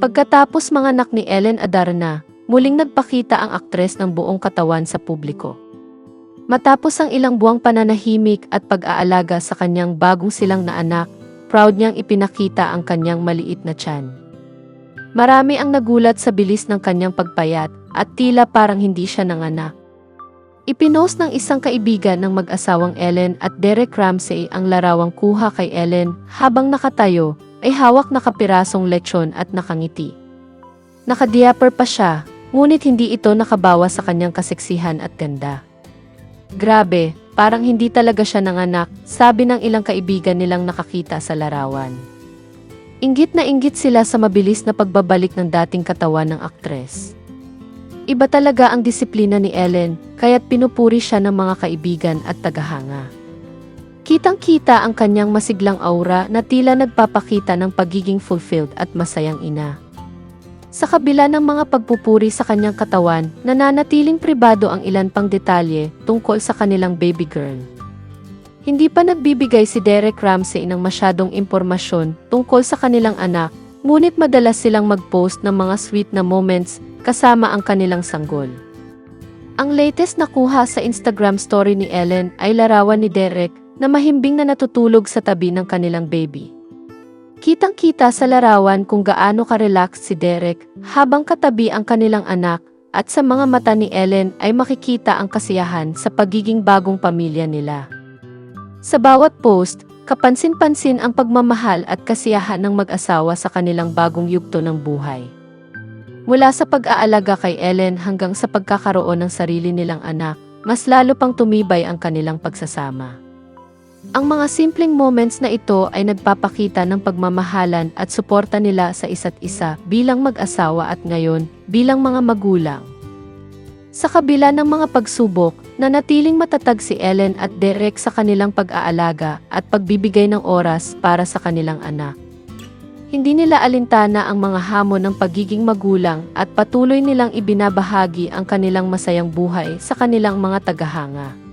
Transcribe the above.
Pagkatapos manganak ni Ellen Adarna, muling nagpakita ang aktres ng buong katawan sa publiko. Matapos ang ilang buwang pananahimik at pag-aalaga sa kanyang bagong silang na anak, proud niyang ipinakita ang kanyang maliit na tiyan. Marami ang nagulat sa bilis ng kanyang pagpayat at tila parang hindi siya nanganak. Ipinost ng isang kaibigan ng mag-asawang Ellen at Derek Ramsey ang larawang kuha kay Ellen habang nakatayo ay hawak na kapirasong lechon at nakangiti. Nakadiaper pa siya, ngunit hindi ito nakabawa sa kanyang kaseksihan at ganda. Grabe, parang hindi talaga siya nanganak, sabi ng ilang kaibigan nilang nakakita sa larawan. Inggit na inggit sila sa mabilis na pagbabalik ng dating katawan ng aktres. Iba talaga ang disiplina ni Ellen, kaya't pinupuri siya ng mga kaibigan at tagahanga. Kitang-kita ang kanyang masiglang aura na tila nagpapakita ng pagiging fulfilled at masayang ina. Sa kabila ng mga pagpupuri sa kanyang katawan, nananatiling pribado ang ilan pang detalye tungkol sa kanilang baby girl. Hindi pa nagbibigay si Derek Ramsey ng masyadong impormasyon tungkol sa kanilang anak, ngunit madalas silang mag-post ng mga sweet na moments kasama ang kanilang sanggol. Ang latest na kuha sa Instagram story ni Ellen ay larawan ni Derek na mahimbing na natutulog sa tabi ng kanilang baby. Kitang-kita sa larawan kung gaano ka-relax si Derek habang katabi ang kanilang anak at sa mga mata ni Ellen ay makikita ang kasiyahan sa pagiging bagong pamilya nila. Sa bawat post, kapansin-pansin ang pagmamahal at kasiyahan ng mag-asawa sa kanilang bagong yugto ng buhay. Mula sa pag-aalaga kay Ellen hanggang sa pagkakaroon ng sarili nilang anak, mas lalo pang tumibay ang kanilang pagsasama. Ang mga simpleng moments na ito ay nagpapakita ng pagmamahalan at suporta nila sa isa't isa bilang mag-asawa at ngayon bilang mga magulang. Sa kabila ng mga pagsubok, nanatiling matatag si Ellen at Derek sa kanilang pag-aalaga at pagbibigay ng oras para sa kanilang anak. Hindi nila alintana ang mga hamon ng pagiging magulang at patuloy nilang ibinabahagi ang kanilang masayang buhay sa kanilang mga tagahanga.